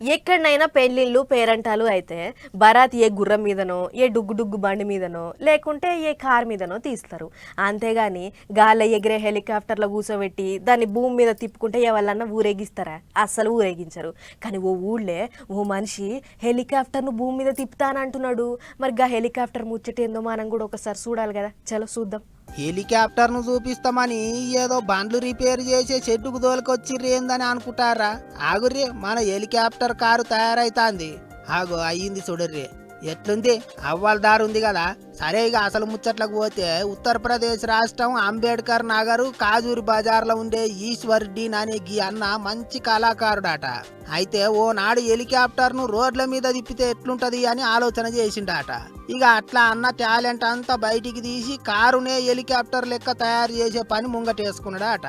ఎక్కడనైనా పెళ్ళిళ్ళు పేరంటాలు అయితే బరాత్ ఏ గుర్రం మీదనో ఏ డుగ్గు డుగ్గు బండి మీదనో లేకుంటే ఏ కార్ మీదనో తీస్తారు. అంతేగాని గాలి ఎగిరే హెలికాప్టర్లో కూర్చోబెట్టి దాన్ని భూమి మీద తిప్పుకుంటే ఎవరన్నా ఊరేగిస్తారా? అస్సలు ఊరేగించరు. కానీ ఓ ఊళ్ళే ఓ మనిషి హెలికాప్టర్ను భూమి మీద తిప్పుతానంటున్నాడు. మరి గా హెలికాప్టర్ ముచ్చటేందో మనం కూడా ఒకసారి చూడాలి కదా. చలో చూద్దాం. హెలికాప్టర్ను చూపిస్తామని ఏదో బండ్లు రిపేర్ చేసే చెట్టుకు దోలుకొచ్చిర్రేందని అనుకుంటారా? ఆగుర్రి మన హెలికాప్టర్ కారు తయారైతాంది. ఆగు అయ్యింది చూడర్రి. ఎట్లుంది? అవ్వాల ఉంది కదా. సరే ఇక అసలు ముచ్చట్లకు పోతే ఉత్తరప్రదేశ్ రాష్ట్రం అంబేద్కర్ నగరు కాజూరి బజార్లో ఉండే ఈశ్వర్ డీన్ అనే గీ అన్న మంచి కళాకారుడట. అయితే ఓ నాడు హెలికాప్టర్ను రోడ్ల మీద తిప్పితే ఎట్లుంటది అని ఆలోచన చేసిండట. ఇక అట్లా అన్న టాలెంట్ అంతా బయటికి తీసి కారునే హెలికాప్టర్ లెక్క తయారు చేసే పని ముంగటేసుకున్నాడట.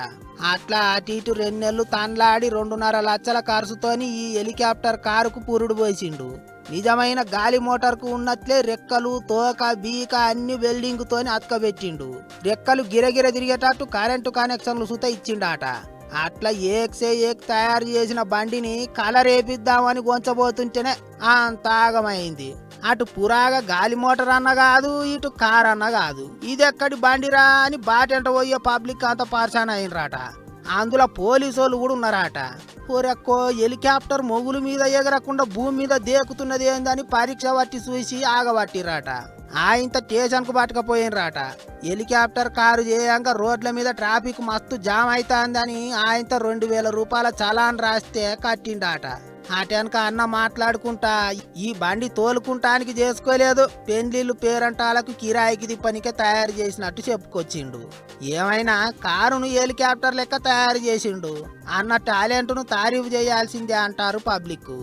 అట్లా అటు ఇటు రెండు నెలలు తండ్లాడి రెండున్నర లక్షల ఖర్చుతోని ఈ హెలికాప్టర్ కారుకు పురుడు పోసిండు. నిజమైన గాలి మోటార్కు ఉన్నట్లే రెక్కలు తోక బీక అన్ని వెల్డింగ్తోని అతకబెట్టిండు. రెక్కలు గిరగిర తిరిగేటట్టు కరెంటు కనెక్షన్లు సుత ఇచ్చిండాట. అట్లా ఏక్సే ఏక్ తయారు చేసిన బండిని కలరేపిద్దామని గొంచబోతుంటేనే అంత ఆగమైంది. అటు పురాగా గాలి మోటార్ అన్న కాదు ఇటు కార్ అన్న కాదు. ఇదెక్కడి బండిరా అని బాటెంట పోయే పబ్లిక్ అంత పార్చాన్ అయినరాట. అందులో పోలీసు వాళ్ళు కూడా ఉన్నారట. ఊరెక్కో హెలికాప్టర్ మొగుల మీద ఎగరకుండా భూమి మీద దేకుతున్నది ఏందని పరీక్ష పట్టి చూసి ఆగబట్టిరాట ఆయంత స్టేషన్కు పట్టుకపోయినరాట. హెలికాప్టర్ కారు చేయంగా రోడ్ల మీద ట్రాఫిక్ మస్తు జామ్ అవుతుందని ఆయంత రెండు వేల రూపాయల చలాన్ రాస్తే కట్టిండాట. అటెనక అన్న మాట్లాడుకుంటా ఈ బండి తోలుకుంటానికి చేసుకోలేదు. పెండ్లిళ్ళు పేరంటాలకు కిరాయికి తిప్పనికే తయారు చేసినట్టు చెప్పుకొచ్చిండు. ఏమైనా కారును హెలికాప్టర్ లెక్క తయారు చేసిండు. అన్న టాలెంట్ను తారీఫ్ చేయాల్సిందే అంటారు పబ్లిక్